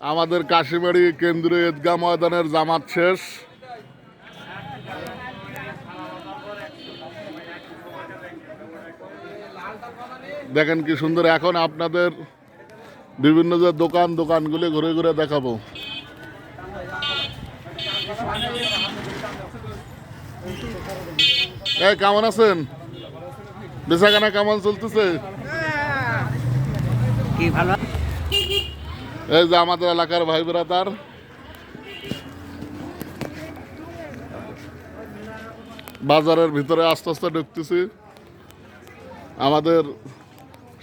আমাদের কাশিবাড়ি কেন্দ্রীয় ঈদগাহ ময়দানের জামাত শেষ। দেখেন কি সুন্দর, এখন আপনাদের বিভিন্ন যে দোকান, দোকানগুলি ঘুরে ঘুরে দেখাবো। এই, কেমন আছেন? বেচাকেনা কেমন চলতেছে? কি ভালো? এই যে আমাদের এলাকার ভাই ব্রাদার। বাজারের ভিতরে আস্তে আস্তে ঢুকতেছি। আমাদের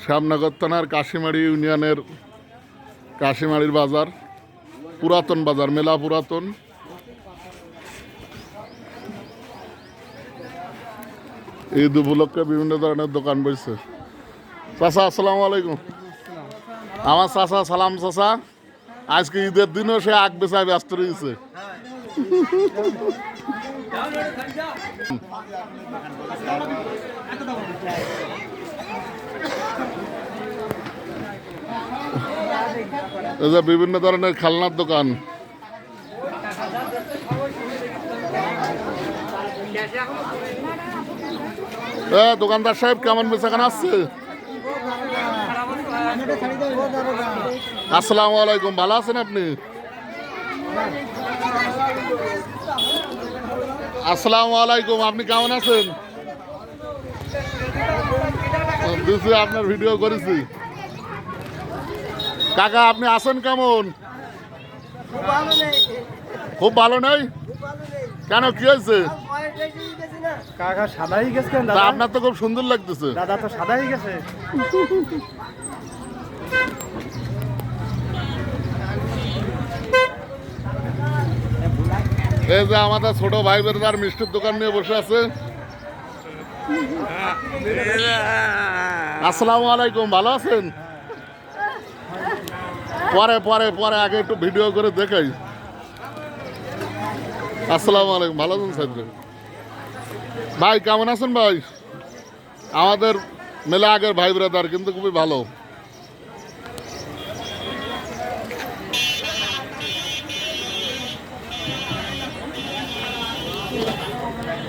শ্যামনগর থানার কাশিমারি ইউনিয়নের কাশিমারির বাজার, পুরাতন বাজার, মেলা পুরাতন। ঈদ উপলক্ষে বিভিন্ন ধরনের দোকান বসছে চাচা, আসসালামু আলাইকুম। আমার চাচা, সালাম চাচা। আজকে ঈদের দিনও সে আগ বেচায় ব্যস্ত রয়েছে। বিভিন্ন ধরনের খেলনার দোকান। দোকানদার সাহেব কেমন বেচাকেনা আসছে আসসালামু আলাইকুম ভালো আছেন আপনি? আসসালামু আলাইকুম আপনি কেমন আছেন? দিছি আপনার ভিডিও করেছি। কাকা আপনি আছেন কেমন? খুব ভালো নেই? কেন কি হয়েছে? কাকা সাদাই গেছেন আপনার তো খুব সুন্দর লাগতেছে। দাদা তো সাদাই গেছে। এই যে আমাদের ছোট ভাই বেরদার মিষ্টির দোকান নিয়ে বসে আছে। আসসালামু আলাইকুম, ভালো আছেন? পরে পরে পরে আগে একটু ভিডিও করে দেখাই। আসসালামু আলাইকুম, ভালো আছেন সাহেব ভাই, কেমন আছেন ভাই? আমাদের মেলা আগের ভাই ব্রাদার কিন্তু খুবই ভালো।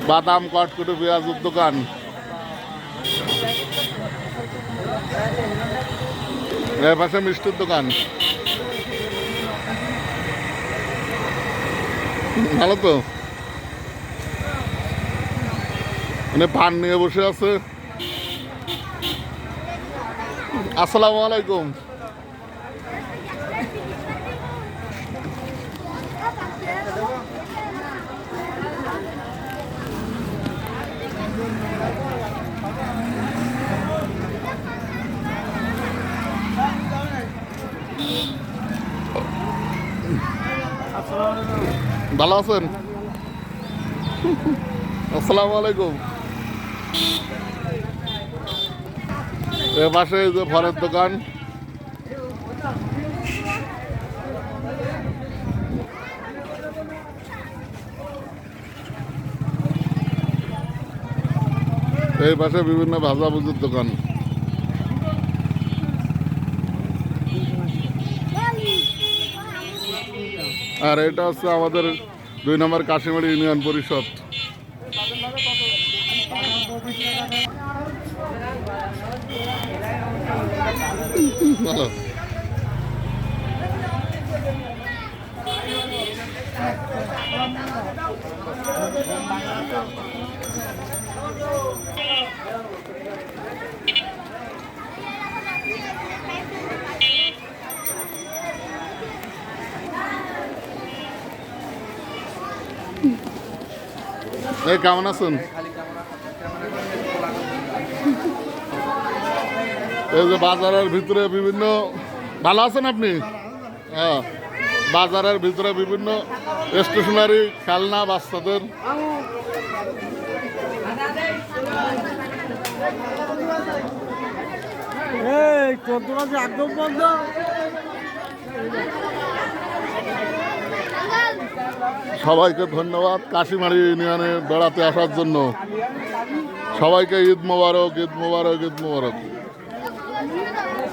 বাদাম কটকুটি পেঁয়াজের দোকান। পাশে মিষ্টির দোকান। ভালো তো? মানে পান নিয়ে বসে আছে। আসসালামু আলাইকুম। ভালো আছেন? আসসালামু আলাইকুম। পাশে যে ফলের দোকান। এই পাশে বিভিন্ন ভাজা ভুজির দোকান। আর এটা হচ্ছে আমাদের দুই নম্বর কাশিমারি ইউনিয়ন পরিষদ। এই কেমন আছেন? এই যে বাজারের ভিতরে বিভিন্ন, ভালো আছেন আপনি? হ্যাঁ বাজারের ভিতরে বিভিন্ন স্টেশনারি খেলনা বাচ্চাদের। এই দোকান যে একদম বন্ধ। সবাইকে ধন্যবাদ কাশিমারি ইউনিয়নে বেড়াতে আসার জন্য। সবাইকে ঈদ মোবারক ঈদ মোবারক ঈদ মোবারক।